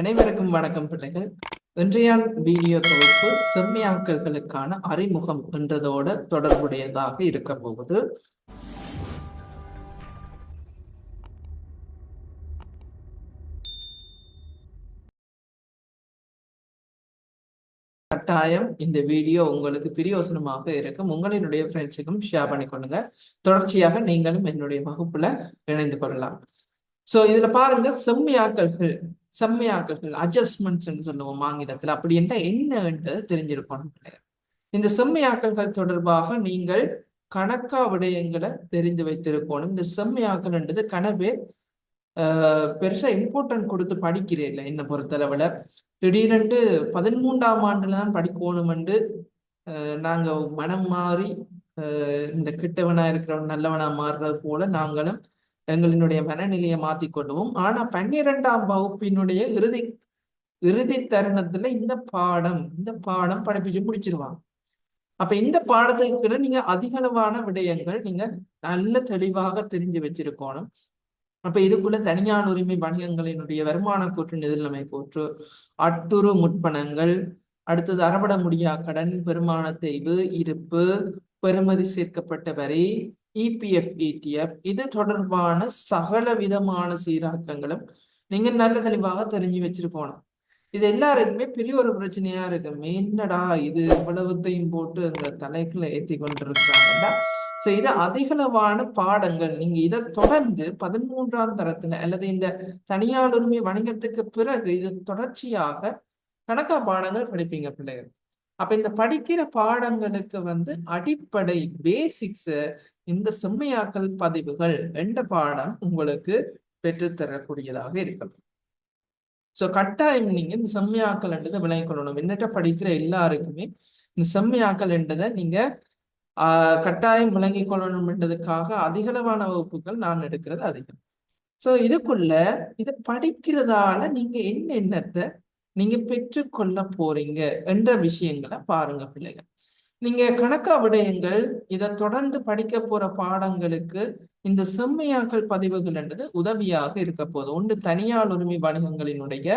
அனைவருக்கும் வணக்கம் பிள்ளைகள். இன்றைய வீடியோ தொகுப்பு செம்மையாக்கல்களுக்கான அறிமுகம் என்றதோட தொடர்புடையதாக இருக்க போகுது. கட்டாயம் இந்த வீடியோ உங்களுக்கு பிரியோசனமாக இருக்கும். உங்களினுடைய ஃப்ரெண்ட்ஸுக்கும் ஷேர் பண்ணி கொள்ளுங்க. தொடர்ச்சியாக நீங்களும் என்னுடைய வகுப்புல இணைந்து கொள்ளலாம். சோ இதுல பாருங்க செம்மையாக்கல்கள் செம்மையாக்கல்கள் அட்ஜஸ்ட்மெண்ட்ஸ் சொல்லுவோம் ஆங்கிலத்தில். அப்படி என்றால் என்னன்றது தெரிஞ்சிருக்கணும் இந்த செம்மையாக்கல்கள் தொடர்பாக நீங்கள் கணக்கா விடயங்களை தெரிந்து வைத்திருக்கணும். இந்த செம்மையாக்கல்ன்றது கனவே பெருசா இம்பார்ட்டன்ட் கொடுத்து படிக்கிறேன் இல்லை என்னை பொறுத்தளவுல. திடீரென்று பதிமூன்றாம் ஆண்டுல தான் படிக்கணுமென்று நாங்க மனம் மாறி இந்த கிட்டவனா இருக்கிறவன் நல்லவனா மாறுறது போல நாங்களும் எங்களினுடைய மனநிலையை மாத்திக்கொள்வோம் ஆனா பன்னிரெண்டாம் வகுப்பினுடைய இறுதி இறுதி தருணத்துல இந்த பாடம் இந்த பாடம் படிப்பிச்சு முடிச்சிருவாங்க. அப்ப இந்த பாடத்துக்கு நீங்க அதிகளவான விடயங்கள் நீங்க நல்ல தெளிவாக தெரிஞ்சு வச்சிருக்கணும். அப்ப இதுக்குள்ள தனியார் உரிமை வணிகங்களினுடைய வருமான கூற்று நிதிநிலைமை கூற்று அட்டுரு முற்பணங்கள் அடுத்தது அறவிட முடியா கடன் பெருமான தேய்வு இருப்பு பெறுமதி சேர்க்கப்பட்ட வரி இபிஎஃப் இடிஎஃப் இது தொடர்பான சகல விதமான சீராக்கங்களும் நீங்க நல்ல தெளிவாக தெரிஞ்சு வச்சிருக்கணும். இது எல்லாருக்குமே பெரிய ஒரு பிரச்சனையா இருக்கு என்னடா இது இவ்வளவுத்தையும் போட்டு அந்த தலைக்குள்ள ஏத்தி கொண்டிருக்காங்கடா சோ இது அதிகளவான பாடங்கள். நீங்க இதை தொடர்ந்து பதிமூன்றாம் தரத்துல அல்லது இந்த தனியார் உரிமை வணிகத்துக்கு பிறகு இது தொடர்ச்சியாக கணக்கா பாடங்கள் படிப்பீங்க பிள்ளைகள். அப்ப இந்த படிக்கிற பாடங்களுக்கு வந்து அடிப்படை பேசிக்ஸ் இந்த செம்மையாக்கல் பதிவுகள் என்ற பாடம் உங்களுக்கு பெற்றுத்தரக்கூடியதாக இருக்கணும் சோ கட்டாயம் நீங்க இந்த செம்மையாக்கல் என்றதை விளங்கி கொள்ளணும். என்னட்ட படிக்கிற எல்லாருக்குமே இந்த செம்மையாக்கல் என்றதை நீங்க ஆஹ் கட்டாயம் விளங்கிக் கொள்ளணும்ன்றதுக்காக அதிகளவான வகுப்புகள் நான் எடுக்கிறது அதிகம். சோ இதுக்குள்ள இதை படிக்கிறதால நீங்க என்ன எண்ணத்தை நீங்க பெற்றுக்கொள்ள போறீங்க என்ற விஷயங்களை பாருங்க பிள்ளைகள். நீங்க கணக்கா விடயங்கள் இதை தொடர்ந்து படிக்க போற பாடங்களுக்கு இந்த செம்மையாக்கல் பதிவுகள் என்றது உதவியாக இருக்க போதும் ஒன்று தனியார் உரிமை வணிகங்களினுடைய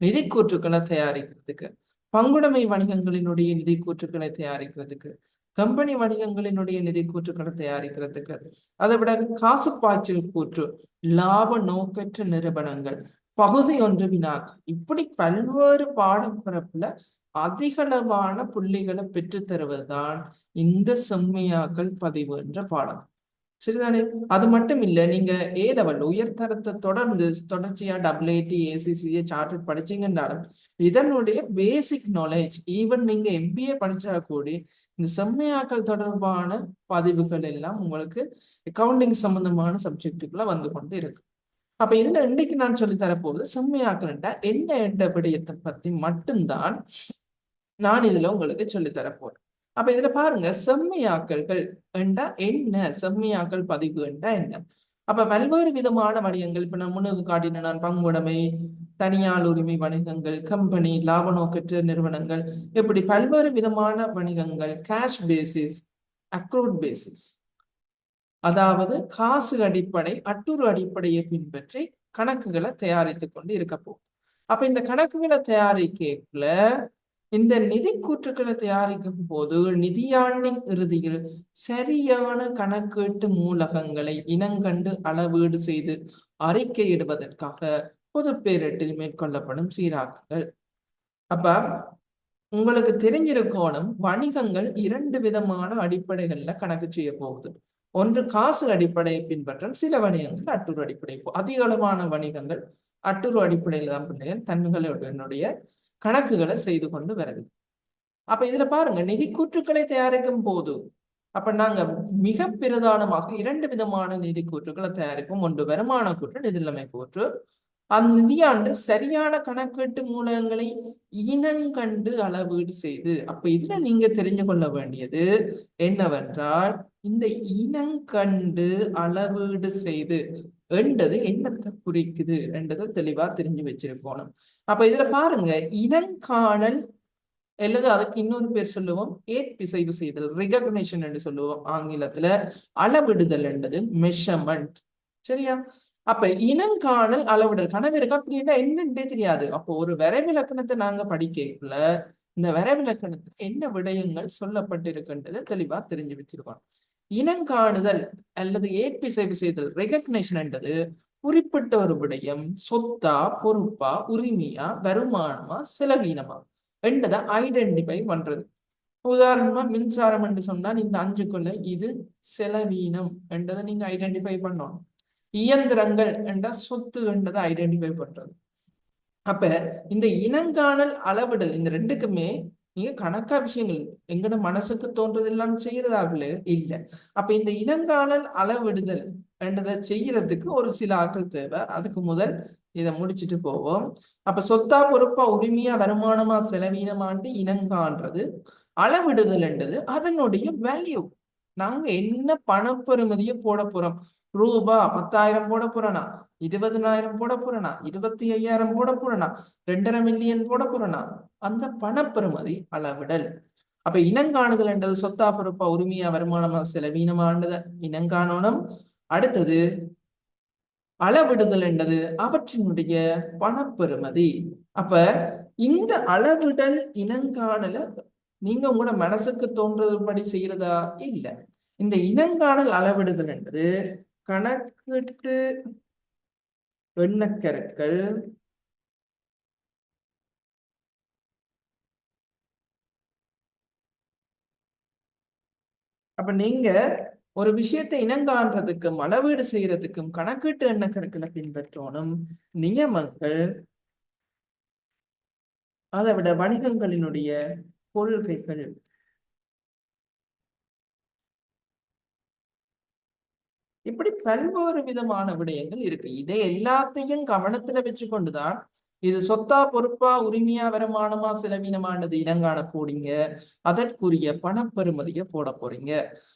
நிதி கூற்றுக்களை தயாரிக்கிறதுக்கு பங்குடைமை வணிகங்களினுடைய நிதி கூற்றுக்களை தயாரிக்கிறதுக்கு கம்பெனி வணிகங்களினுடைய நிதி கூற்றுக்களை தயாரிக்கிறதுக்கு அதை விட காசு பாய்ச்சல் கூற்று லாப நோக்கற்ற நிறுவனங்கள் பகுதி ஒன்று வினாக்கள் இப்படி பல்வேறு பாடப்பிறப்புல அதிகளவான புள்ளிகளை பெற்று தருவதுதான் இந்த செம்மையாக்கல் பதிவு என்ற பாடம். சரிதானே? அது மட்டும் இல்ல நீங்க ஏ லெவல் உயர்தரத்தை தொடர்ந்து தொடர்ச்சியா டபிள்யூஏடி ஏசிசிஏ சார்ட்டர் படிச்சீங்கன்னாலும் இதனுடைய பேசிக் நாலேஜ் ஈவன் நீங்க எம்பிஏ படிச்சா கூட இந்த செம்மையாக்கள் தொடர்பான பதிவுகள் எல்லாம் உங்களுக்கு அக்கவுண்டிங் சம்பந்தமான சப்ஜெக்டுக்குள்ள வந்து கொண்டு இருக்கு. அப்ப இதுல இன்னைக்கு நான் சொல்லி தரப்போகுது செம்மையாக்கல்ன்ற என்ன என்ற விடயத்தை பத்தி மட்டும்தான் நான் இதுல உங்களுக்கு சொல்லி தரப்போறேன். அப்ப இதுல பாருங்க செம்மையாக்கல்கள் என்றா என்ன? செம்மையாக்கல் பதிவு என்றா என்ன? அப்ப பல்வேறு விதமான வணிகங்கள். இப்ப நான் முன்னுக்கு காட்டின நான் பங்குடைமை தனியார் உரிமை வணிகங்கள் கம்பெனி லாப நோக்கற்ற நிறுவனங்கள் இப்படி பல்வேறு விதமான வணிகங்கள் கேஷ் பேசிஸ் அக்ரூட் பேசிஸ் அதாவது காசு அடிப்படை அட்டுறு அடிப்படையை பின்பற்றி கணக்குகளை தயாரித்து கொண்டு இருக்க போகும் அப்ப இந்த கணக்குகளை தயாரிக்கல இந்த நிதி கூற்றுக்களை தயாரிக்கும் போது நிதியாண்டின் இறுதியில் சரியான கணக்கீட்டு மூலகங்களை இனங்கண்டு அளவீடு செய்து அறிக்கையிடுவதற்காக பொது பேரிட்டில் மேற்கொள்ளப்படும் சீராக்கங்கள். அப்ப உங்களுக்கு தெரிஞ்சிருக்கணும் வணிகங்கள் இரண்டு விதமான அடிப்படைகள்ல கணக்கு செய்ய போகுது. ஒன்று காசு அடிப்படையை பின்பற்றும் சில வணிகங்கள் அட்டுறு அடிப்படை. அதிக அளவான வணிகங்கள் அட்டுறு அடிப்படையில தான் பிள்ளைகள் தன்னுடைய கணக்குகளை செய்து கொண்டு வருது அப்ப இதுல பாருங்க நிதி கூற்றுக்களை தயாரிக்கும் போது அப்ப நாங்க மிக பிரதானமாக இரண்டு விதமான நிதி கூற்றுக்களை தயாரிப்போம். ஒன்று வருமான கூற்று நிதிநிலைமை கூற்று. அந்த நிதியாண்டு சரியான கணக்கீட்டு மூலங்களை இனங்கண்டு அளவீடு செய்து அப்ப இதுல நீங்க தெரிஞ்சு கொள்ள வேண்டியது என்னவென்றால் இந்த இனங்கண்டு அளவீடு செய்து என்றது என்னத்தை குறிக்குது என்றதை தெளிவா தெரிஞ்சு வச்சிருக்கணும். அப்ப இதுல பாருங்க இனங்காணல் அல்லது அதுக்கு இன்னொரு பேர் சொல்லுவோம் ஏற்பிசைவு செய்தல் ரிகக்னேஷன் என்று சொல்லுவோம் ஆங்கிலத்துல. அளவிடுதல் என்றது மெஷர்மெண்ட் சரியா? அப்ப இனங்காணல் அளவிடல் கனவிற்கு அப்படின்னா என்னன்றே தெரியாது. அப்போ ஒரு வரைவிலக்கணத்தை நாங்க படிக்கல இந்த வரைவிலக்கணத்துல என்ன விடயங்கள் சொல்லப்பட்டிருக்கின்றதை தெளிவா தெரிஞ்சு வச்சிருக்கோம் இனங்காணுதல் அல்லது ஏற்பிசைவு செய்தல் ரெகக்னேஷன் என்றது குறிப்பிட்ட ஒரு விடயம் சொத்தா பொறுப்பா உரிமையா வருமானமா செலவீனமா என்றதை ஐடென்டிஃபை பண்றது. உதாரணமா மின்சாரம் என்று சொன்னால் இந்த அஞ்சுக்குள்ள இது செலவீனம் என்றதை நீங்க ஐடென்டிஃபை பண்ணணும். இயந்திரங்கள் என்ற சொத்து என்றதை ஐடென்டிஃபை பண்றது. அப்ப இந்த இனங்காணல் அளவிடல் இந்த ரெண்டுக்குமே நீங்க கணக்கா விஷயங்கள் எங்கட மனசுக்கு தோன்றது எல்லாம் செய்யறதாகல இல்ல. அப்ப இந்த இனங்காணல் அளவிடுதல் என்றதை செய்யறதுக்கு ஒரு சில ஆட்கள் தேவை. அதுக்கு முதல் இதை முடிச்சுட்டு போவோம். அப்ப சொத்தா பொறுப்பா உரிமையா வருமானமா செலவீனமாண்டு இனங்கான்றது அளவிடுதல் என்றது அதனுடைய வேல்யூ நாங்க என்ன பணப்பெருமதியை போட போறோம்? ரூபா பத்தாயிரம் போட போறனா? இருபதனாயிரம் போட போறனா? இருபத்தி ஐயாயிரம் போட போறனா? ரெண்டரை மில்லியன் போட போறனா? அந்த பணப்பெருமதி அளவிடல். அப்ப இனங்காணுதல் என்றது சொத்தா பொறுப்பா உரிமையா வருமானமா செலவீனமானது இனங்காணோனம் அடுத்தது அளவிடுதல் என்றது அவற்றினுடைய பணப்பெருமதி அப்ப இந்த அளவிடல் இனங்காணல நீங்க உங்களோட மனசுக்கு தோன்றதுபடி செய்யறதா? இல்ல. இந்த இனங்காணல் அளவிடுதல் என்றது கணக்கிட்டு எண்ணக்கருக்கள். அப்ப நீங்க ஒரு விஷயத்தை இனங்காண்றதுக்கும் அளவீடு செய்யறதுக்கும் கணக்கீட்டு எண்ணக்கருக்களை பின்பற்றணும். நியமங்கள். அதை விட வணிகங்களினுடைய கொள்கைகள். இப்படி பல்வேறு விதமான விடயங்கள் இருக்கு. இதை எல்லாத்தையும் கவனத்துல வச்சு கொண்டுதான் இது சொத்தா பொறுப்பா உரிமையா வருமானமா செலவீனமானது இனங்காண போறீங்க. அதற்குரிய பணப்பெறுமதியை போட போறீங்க.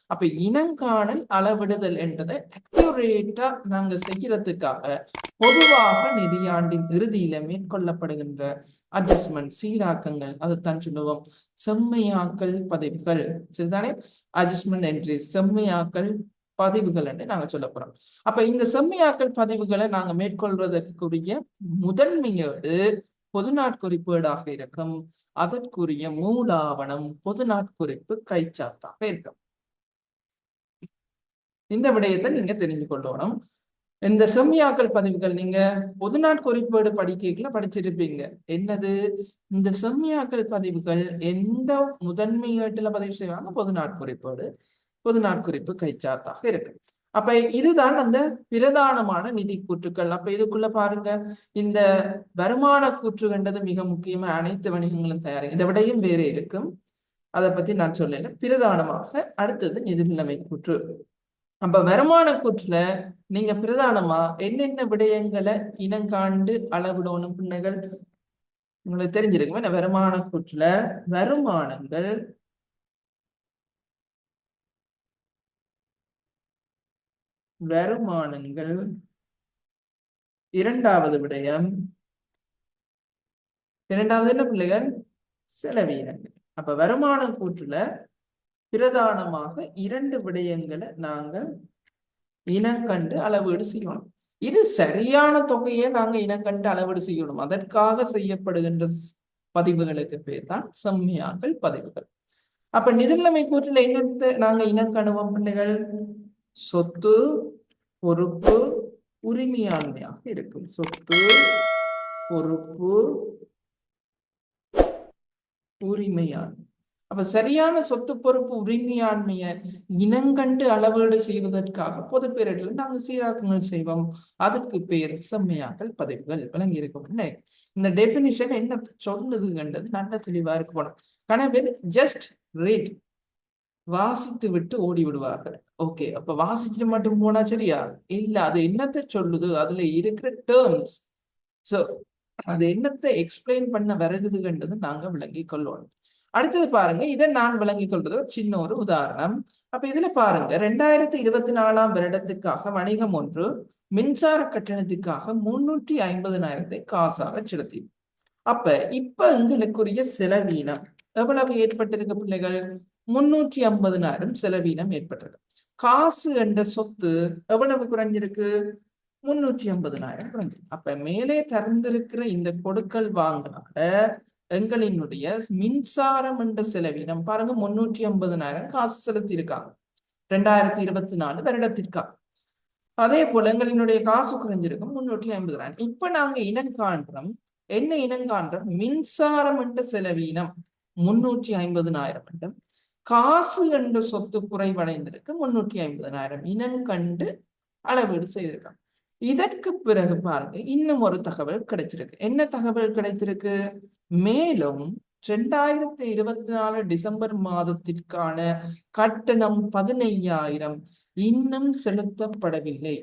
அப்ப இனங்காணல் அளவிடுதல் என்றதை அக்யூரேட்டா நாங்க செய்யறதுக்காக பொதுவாக நிதியாண்டின் இறுதியில மேற்கொள்ளப்படுகின்ற அட்ஜஸ்ட்மெண்ட் சீராக்கங்கள் அதைத்தான் சொல்லுவோம். செம்மையாக்கல் பதவிகள். சரிதானே? அட்ஜஸ்ட்மெண்ட் என்ட்ரி செம்மையாக்கல் பதிவுகள் என்று நாங்க சொல்ல போறோம். அப்ப இந்த செம்மையாக்கல் பதிவுகளை நாங்க மேற்கொள்வதற்குரிய முதன்மையோடு பொது நாட்குறிப்பீடாக இருக்கும். அதற்குரிய மூலாவணம் பொது நாட்குறிப்பு கைச்சாத்தாக இருக்கும். இந்த விடயத்தை நீங்க தெரிஞ்சு கொள்ளணும். இந்த செம்மியாக்கல் பதிவுகள் நீங்க பொது நாட்குறிப்பீடு படிக்கல படிச்சிருப்பீங்க. என்னது? இந்த செம்மியாக்கல் பதிவுகள் எந்த முதன்மையேட்டுல பதிவு செய்வாங்க? பொது நாட்குறிப்பீடு. பொது நாட்குறிப்பு கைச்சாத்தாக இருக்கு. அப்ப இதுதான் அந்த பிரதானமான நிதி கூற்றுக்கள். அப்ப இதுக்குள்ள பாருங்க. இந்த வருமான கூற்று கண்டது மிக முக்கியமா அனைத்து வணிகங்களும் தயாரி இதை விடையும் வேறு இருக்கும். அதை பத்தி நான் சொல்லல. பிரதானமாக அடுத்தது நிதிநிலைமை கூற்று. அப்ப வருமான கூற்றுல நீங்க பிரதானமா என்னென்ன விடயங்களை இனங்காண்டு அளவிடணும் பிள்ளைகள்? உங்களுக்கு தெரிஞ்சிருக்குமே? வருமான கூற்றுல வருமானங்கள் வருமானங்கள். இரண்டாவது விடயம். இரண்டாவது என்ன பிள்ளைகள்? செலவீனங்கள். அப்ப வருமான கூற்றுல பிரதானமாக இரண்டு விடயங்களை நாங்க இனங்கண்டு அளவீடு செய்யணும். இது சரியான தொகையை நாங்க இனங்கண்டு அளவீடு செய்யணும். அதற்காக செய்யப்படுகின்ற பதிவுகளுக்கு பேர் தான் செம்மையாக்கள் பதிவுகள். அப்ப நிதிநிலைமை கூற்றில் என்னத்தை நாங்க இனங்கணுவோம் பிள்ளைகள்? சொத்து பொறுப்பு உரிமையாண்மையாக இருக்கும். சொத்து பொறுப்பு உரிமையாண்மை. அப்ப சரியான சொத்து பொறுப்பு உரிமையாண்மையை இனங்கண்டு அளவீடு செய்வதற்காக பொது பேரிடல நாங்கள் சீராக்கங்கள் செய்வோம். அதுக்கு பேர் செம்மையாக்கல் பதிவுகள் விளங்கி இருக்கும் இந்த டெபினிஷன் என்ன சொல்லுது நல்ல தெளிவா இருக்கு போனோம் கணவர் ஜஸ்ட் ரீட் வாசித்து விட்டு ஓடி விடுவார்கள் ஓகே அப்ப வாசிச்சுட்டு மட்டும் போனா சரியா? இல்ல அது என்னத்தை சொல்லுது? அதுல இருக்கிற டேர்ம்ஸ் சோ அது என்னத்தை எக்ஸ்பிளைன் பண்ண வருகுதுன்றது நாங்க விளங்கி கொள்ளணும் அடுத்தது பாருங்க இதை நான் விளங்கி கொள்வது ஒரு சின்ன ஒரு உதாரணம். அப்ப இதுல பாருங்க ரெண்டாயிரத்தி இருபத்தி நாலாம் வருடத்துக்காக வணிகம் ஒன்று மின்சார கட்டணத்துக்காக முன்னூற்றி ஐம்பதனாயிரத்தை காசாக செலுத்தி. அப்ப இப்ப எங்களுக்குரிய செலவீனம் எவ்வளவு ஏற்பட்டிருக்க பிள்ளைகள்? முன்னூற்றி ஐம்பதுனாயிரம் செலவீனம் ஏற்பட்டிருக்கு காசு என்ற சொத்து எவ்வளவு குறைஞ்சிருக்கு? முன்னூற்றி ஐம்பதுனாயிரம் குறைஞ்சிருக்கு. அப்ப மேலே திறந்திருக்கிற இந்த கொடுக்கல் வாங்கினால எங்களினுடைய மின்சாரம் என்ற செலவினம் பாருங்க முன்னூற்றி ஐம்பதுனாயிரம் காசு செலுத்தி இருக்காங்க ரெண்டாயிரத்தி இருபத்தி நாலு வருடத்திற்காக. அதே போல எங்களினுடைய காசு குறைஞ்சிருக்கும் முன்னூற்றி ஐம்பதுனாயிரம். இப்ப நாங்க இனம் காண்றோம் என்ன இனம் காண்றோம் மின்சாரம் என்ற செலவீனம் முன்னூற்றி ஐம்பதுனாயிரம் என்றும் காசு என்ற சொத்து குறைவடைந்திருக்கு. முன்னூற்றி ஐம்பதனாயிரம் இனம் கண்டு அளவீடு செய்திருக்காங்க. இதற்கு பிறகு பாருங்க இன்னும் ஒரு தகவல் கிடைச்சிருக்கு. என்ன தகவல் கிடைத்திருக்கு? மேலும் ரெண்டாயிரத்தி இருபத்தி நாலு டிசம்பர் மாதத்திற்கான கட்டணம் பதினையாயிரம் இன்னும் செலுத்தப்படவில்லை.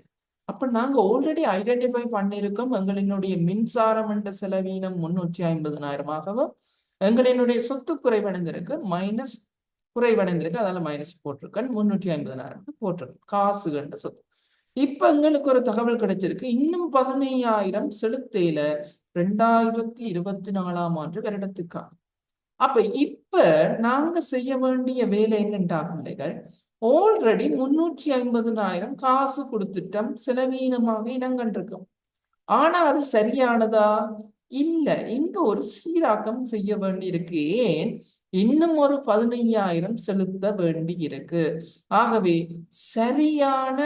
அப்ப நாங்க ஆல்ரெடி ஐடென்டிஃபை பண்ணிருக்கோம் எங்களினுடைய மின்சாரம் என்ற செலவீனம் முன்னூற்றி ஐம்பதனாயிரமாகவும் எங்களினுடைய சொத்து குறைவடைந்திருக்கு. மைனஸ் குறைவடைந்திருக்கு. அதால மைனஸ் போட்டிருக்கேன். முன்னூற்றி ஐம்பதுனாயிரம் போட்டிருக்கேன். காசு கண்ட சொத்து இப்ப எங்களுக்கு ஒரு தகவல் கிடைச்சிருக்கு. இன்னும் பதினையாயிரம் செலுத்தையில ரெண்டாயிரத்தி இருபத்தி நாலாம் ஆண்டு வருடத்துக்காக. அப்ப இப்ப நாங்க செய்ய வேண்டிய வேலை என்னண்டா பிள்ளைகள் ஆல்ரெடி முன்னூற்றி ஐம்பதுனாயிரம் காசு கொடுத்துட்டோம் செலவீனமாக இனங்கண்டிருக்கோம் ஆனா அது சரியானதா? இல்ல இங்க ஒரு சீராக்கம் செய்ய வேண்டி இருக்கு ஏன்? இன்னும் ஒரு பதினையாயிரம் செலுத்த வேண்டி இருக்கு ஆகவே சரியான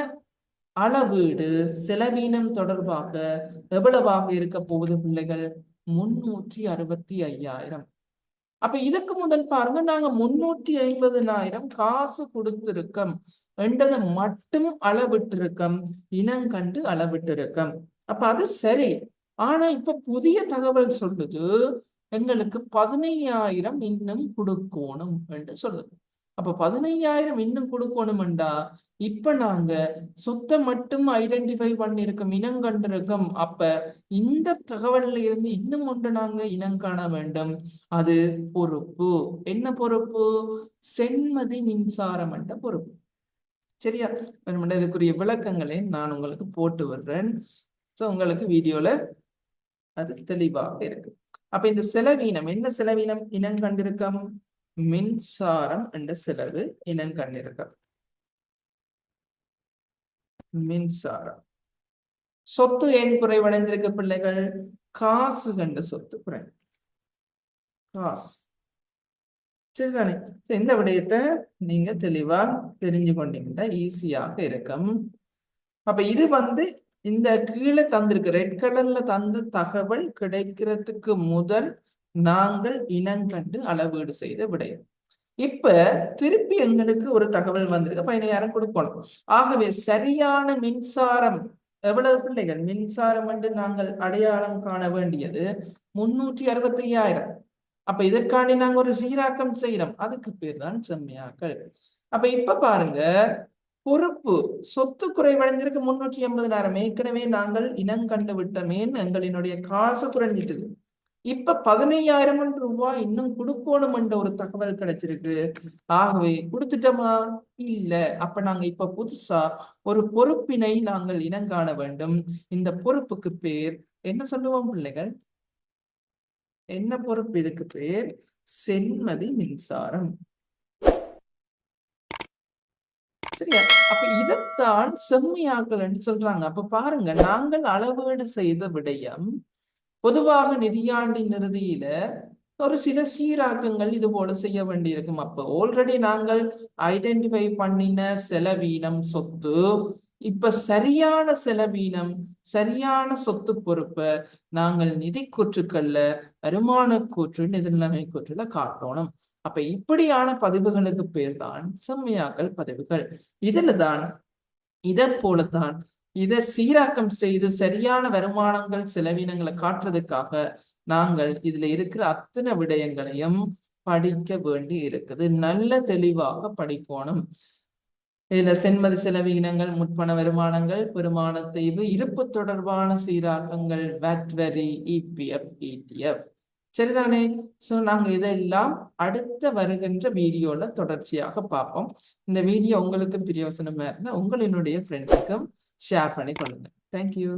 அளவீடு செலவீனம் தொடர்பாக எவ்வளவாக இருக்க போகுது பிள்ளைகள்? முன்னூற்றி அறுபத்தி ஐயாயிரம் அப்ப இதுக்கு முதல் பாருங்க நாங்க முன்னூற்றி ஐம்பதுனாயிரம் காசு கொடுத்திருக்கோம். என்றதை மட்டும் அளவிட்டிருக்கோம். இனம் கண்டு அளவிட்டிருக்கோம். அப்ப அது சரி. ஆனா இப்ப புதிய தகவல் சொல்லுது எங்களுக்கு பதினையாயிரம் இன்னும் கொடுக்கணும் என்று சொல்லுது. அப்ப பதினையாயிரம் இன்னும் கொடுக்கணும்டா இப்ப நாங்க சொத்தை மட்டும் ஐடென்டிஃபை பண்ணிருக்கோம் இனம் கண்டிருக்கோம் அப்ப இந்த தகவல்ல இருந்து இன்னும் ஒன்று நாங்க இனம் காண வேண்டும். அது பொறுப்பு. என்ன பொறுப்பு? சென்மதி மின்சாரம் என்ற பொறுப்பு. சரியா? வேணுமெண்டா இதுக்குரிய விளக்கங்களை நான் உங்களுக்கு போட்டு வர்றேன் ஸோ உங்களுக்கு வீடியோல அது தெளிவாக இருக்கு. அப்ப இந்த செலவீனம் என்ன செலவீனம்? இனங்கண்டிருக்கம் மின்சாரம் என்ற செலவு இனங்கண்டிருக்கம் மின்சாரம். சொத்து ஏன் குறைவடைந்திருக்க பிள்ளைகள்? காசு கண்ட சொத்து குறை காசு. சரிதானே? இந்த விடயத்தை நீங்க தெளிவா தெரிஞ்சு கொண்டீங்கன்னா ஈஸியாக இருக்கும். அப்ப இது வந்து இந்த கீழே தந்திருக்கு. ரெட் கலர்ல தந்த தகவல் கிடைக்கிறதுக்கு முதல் நாங்கள் இனங்கண்டு அளவீடு செய்த விடை இப்ப திருப்பி எங்களுக்கு ஒரு தகவல் வந்திருக்கு. பதினையாயிரம் கொடுக்கணும் ஆகவே சரியான மின்சாரம் எவ்வளவு பிள்ளைகள்? மின்சாரம் என்று நாங்கள் அடையாளம் காண வேண்டியது முன்னூற்றி அறுபத்தி ஐயாயிரம் அப்ப இதற்காண்டி நாங்க ஒரு சீராக்கம் செய்யறோம் அதுக்கு பேர் தான் செம்மையாக்கள். அப்ப இப்ப பாருங்க பொறுப்பு. சொத்து குறைவடைஞ்சிருக்கு முன்னூற்றி எண்பதுனாயிரம் ஏற்கனவே நாங்கள் இனம் கண்டு விட்டமேன். எங்களினுடைய காசு குறைஞ்சிட்டது. இப்ப பதினையாயிரம் ரூபாய் இன்னும் கொடுக்கணும் என்ற ஒரு தகவல் கிடைச்சிருக்கு. ஆகவே கொடுத்துட்டோமா? இல்ல. அப்ப நாங்க இப்ப புதுசா ஒரு பொறுப்பினை நாங்கள் இனங்காண வேண்டும். இந்த பொறுப்புக்கு பேர் என்ன சொல்லுவோம் பிள்ளைகள்? என்ன பொறுப்பு? இதுக்கு பேர் சென்மதி மின்சாரம். சரியா? அப்ப இதைத்தான் செம்மையாக்கல் என்று சொல்றாங்க. அப்ப பாருங்க நாங்கள் அளவீடு செய்த விடயம் பொதுவாக நிதியாண்டின் இறுதியில ஒரு சில சீராக்கங்கள் இது போல செய்ய வேண்டியிருக்கும். அப்ப ஆல்ரெடி நாங்கள் ஐடென்டிஃபை பண்ணின செலவீனம் சொத்து இப்ப சரியான செலவீனம் சரியான சொத்து பொறுப்பை நாங்கள் நிதி கூற்றுக்கள்ல வருமான கூற்று நிதிநிலைமை கூற்றுல காட்டணும். அப்ப இப்படியான பதிவுகளுக்கு பேர் தான் செம்மையாக்கல் பதிவுகள். இதுல தான் இதை போலத்தான் இதை சீராக்கம் செய்து சரியான வருமானங்கள் செலவினங்களை காட்டுறதுக்காக நாங்கள் இதுல இருக்கிற அத்தனை விடயங்களையும் படிக்க வேண்டி இருக்குது. நல்ல தெளிவாக படிக்கணும். இதுல செண்மதி செலவினங்கள் முற்பண வருமானங்கள் பெருமான தெய்வு இருப்பு தொடர்பான சீராக்கங்கள் வேட் வரி இபிஎஃப் இடிஎஃப் சரிதானே? சோ நாங்க இதெல்லாம் அடுத்த வருகின்ற வீடியோல தொடர்ச்சியாக பார்ப்போம். இந்த வீடியோ உங்களுக்கும் பிரியோசனமாக இருந்தால் உங்களினுடைய ஃப்ரெண்ட்ஸுக்கும் ஷேர் பண்ணி கொள்ளுங்கள் தேங்க்யூ